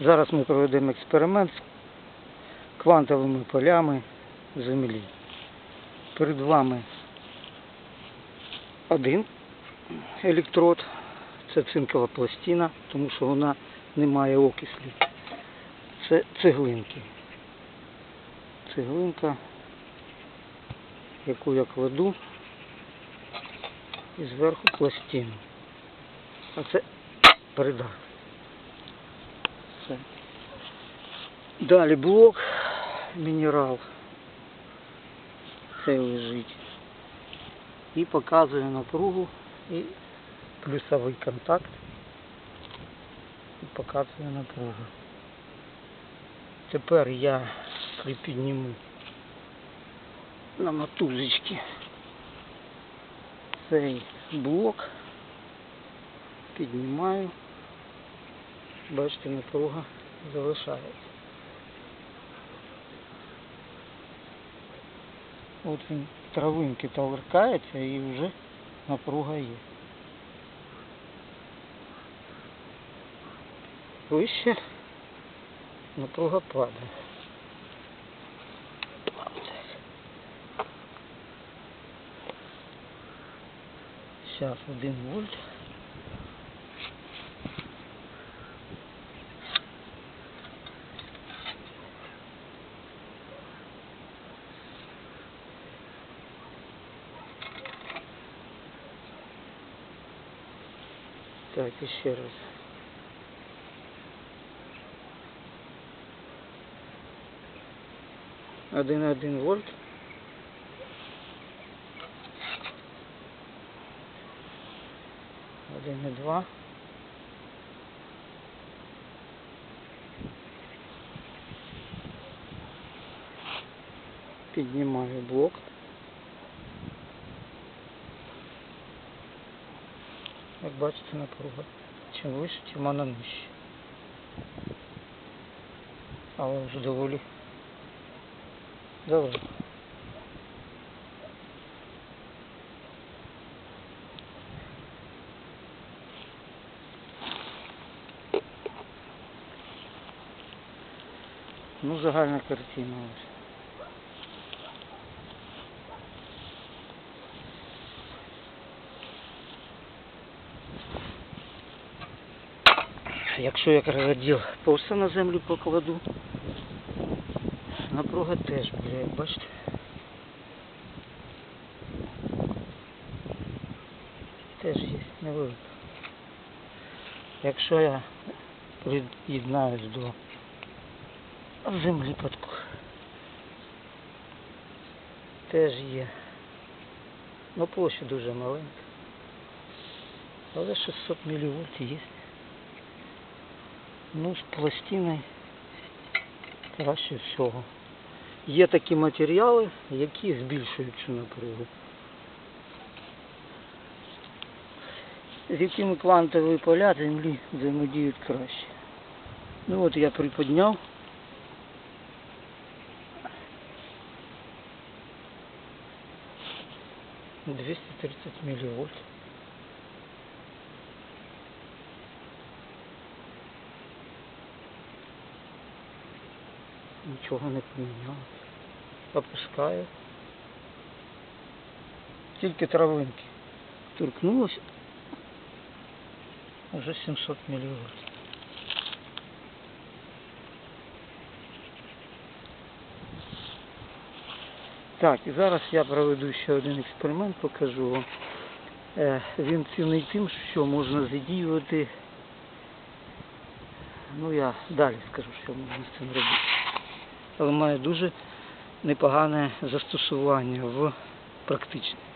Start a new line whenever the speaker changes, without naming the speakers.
Зараз ми проведемо експеримент з квантовими полями Землі. Перед вами один електрод, це цинкова пластина, тому що вона не має окислів. Це цеглинки. Цеглинка, яку я кладу, і зверху пластину. А це передав. Далі блок, мінерал. Це лежить. І показує напругу і плюсовий контакт. І показує напругу. Тепер я припідніму на мотузочки цей блок, піднімаю. Бачите, напруга залишається. От він травинки торкається і вже напруга є. Вище напруга падає. Сейчас один вольт. Так, еще раз. Один один вольт. Один і два. Піднімаю блок. Як бачите, напруга. Чим вище, тим вона нижче. Але вже доволі далеко. Ну, загальна картина ось. Якщо я крокодил просто на землю покладу, напруга теж як бачите. Теж є невелика. Якщо я приєднаюсь до землі подку, теж є. Ну площа дуже маленька. Але 600 мВ є. Ну, з пластиною краще всього. Є такі матеріали, які збільшують цю напругу. З якими квантові поля землі взаємодіють краще. Ну от я приподняв. Двести тридцать милливольт. Нічого не помінялося. Опускаю. Тільки травинки. Торкнулося. Уже 700 милливольт. Так, і зараз я проведу ще один експеримент, покажу вам. Е, Він цінний тим, що можна задіювати. Ну я далі скажу, що можна з цим робити. Але має дуже непогане застосування в практичне.